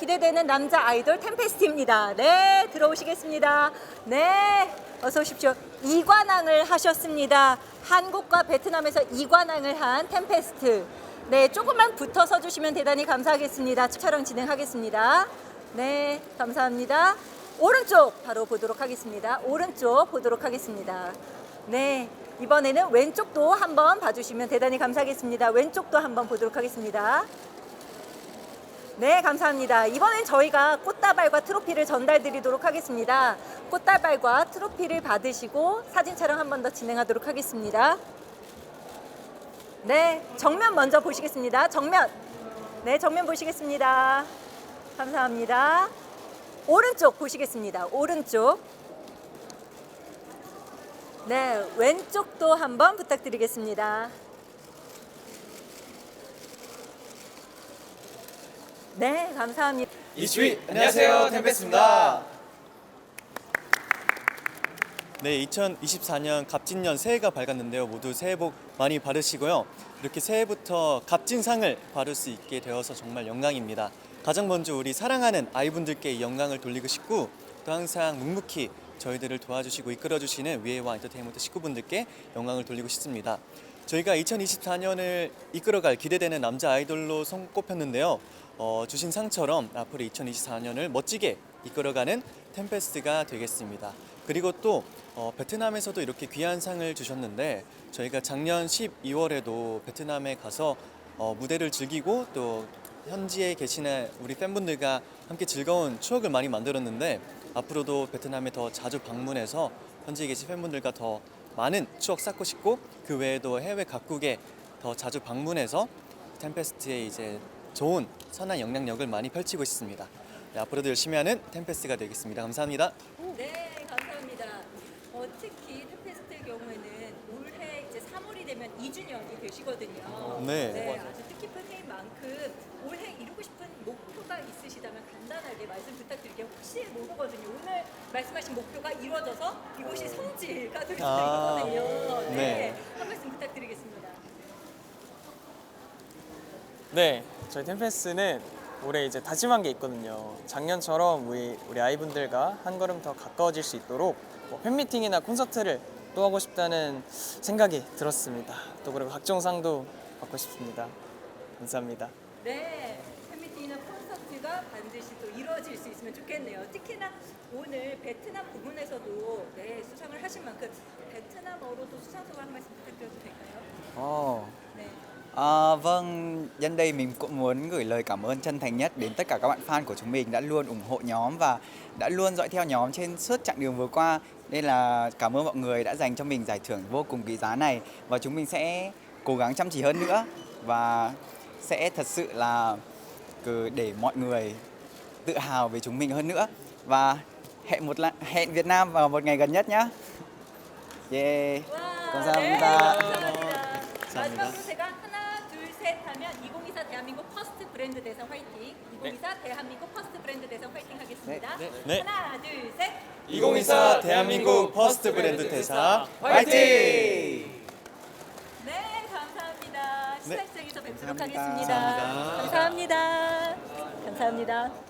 기대되는 남자 아이돌 템페스트입니다. 네, 들어오시겠습니다. 네, 어서 오십시오. 이관왕을 하셨습니다. 한국과 베트남에서 이관왕을 한 템페스트. 네, 조금만 붙어 서 주시면 대단히 감사하겠습니다. 촬영 진행하겠습니다. 네, 감사합니다. 오른쪽 바로 보도록 하겠습니다. 오른쪽 보도록 하겠습니다. 네, 이번에는 왼쪽도 한번 봐주시면 대단히 감사하겠습니다. 왼쪽도 한번 보도록 하겠습니다. 네, 감사합니다. 이번엔 저희가 꽃다발과 트로피를 전달드리도록 하겠습니다. 꽃다발과 트로피를 받으시고 사진 촬영 한 번 더 진행하도록 하겠습니다. 네, 정면 먼저 보시겠습니다. 정면. 네, 정면 보시겠습니다. 감사합니다. 오른쪽 보시겠습니다. 오른쪽. 네, 왼쪽도 한번 부탁드리겠습니다. 네, 감사합니다. 이주희 안녕하세요 템페스입니다. 네, 2024년 갑진년 새해가 밝았는데요. 모두 새해 복 많이 받으시고요. 이렇게 새해부터 갑진상을 받을 수 있게 되어서 정말 영광입니다. 가장 먼저 우리 사랑하는 아이분들께 이 영광을 돌리고 싶고 또 항상 묵묵히 저희들을 도와주시고 이끌어주시는 위에와 엔터테인먼트 식구분들께 영광을 돌리고 싶습니다. 저희가 2024년을 이끌어갈 기대되는 남자 아이돌로 손꼽혔는데요. 어, 주신 상처럼 앞으로 2024년을 멋지게 이끌어가는 템페스트가 되겠습니다. 그리고 또 어, 베트남에서도 이렇게 귀한 상을 주셨는데 저희가 작년 12월에도 베트남에 가서 어, 무대를 즐기고 또 현지에 계시는 우리 팬분들과 함께 즐거운 추억을 많이 만들었는데 앞으로도 베트남에 더 자주 방문해서 현지에 계신 팬분들과 더 많은 추억 쌓고 싶고 그 외에도 해외 각국에 더 자주 방문해서 템페스트에 이제 좋은 선한 영향력을 많이 펼치고 있습니다. 네, 앞으로도 열심히 하는 템페스트가 되겠습니다. 감사합니다. 네, 감사합니다. 어, 특히 템페스트의 경우에는 올해 이제 3월이 되면 2주년이 되시거든요. 네. 아주 뜻깊은 해인 만큼 올해 이루고 싶은 목표가 있으시다면 간단하게 말씀 부탁드릴게요. 혹시 모르거든요. 오늘 말씀하신 목표가 이루어져서 이곳이 성지가 될 수도 아, 있거든요. 네. 네. 한 말씀 부탁드리겠습니다. 네, 저희 템페스는 올해 이제 다짐한 게 있거든요. 작년처럼 우리 우리 아이분들과 한 걸음 더 가까워질 수 있도록 뭐 팬미팅이나 콘서트를 또 하고 싶다는 생각이 들었습니다. 또 그리고 각종 상도 받고 싶습니다. 감사합니다. 네, 콘서트가 반드시 또 이루어질 수 있으면 좋겠네요. 특히나 오늘 베트남 부문에서도 네, 수상을 하신 만큼 베트남어로도 수상 소감 한 말씀 부탁드려도 될까요? Ồ, 네. à, vâng, nhân đây mình cũng muốn gửi lời cảm ơn chân thành nhất đến tất cả các bạn fan của chúng mình đã luôn ủng hộ nhóm và đã luôn dõi theo nhóm trên suốt chặng đường vừa qua. Nên là cảm ơn mọi người đã dành cho mình giải thưởng vô cùng quý giá này và chúng mình sẽ cố gắng chăm chỉ hơn nữa và sẽ thật sự là cứ để mọi người tự hào về chúng mình hơn nữa và hẹn một lần hẹn Việt Nam vào một ngày gần nhất nhé. Yeah. 와, 감사합니다. 네, 감사합니다. 마지막으로 제가 하나, 둘, 셋 하면 2024 대한민국 퍼스트 브랜드 대상 화이팅. 2024 대한민국 퍼스트 브랜드 대상 화이팅 하겠습니다. 네. 하나, 둘, 셋. 2024 대한민국 퍼스트 브랜드 대상 화이팅! 감사합니다. 시상식장에서 뵙도록. 하겠습니다. 감사합니다. 감사합니다.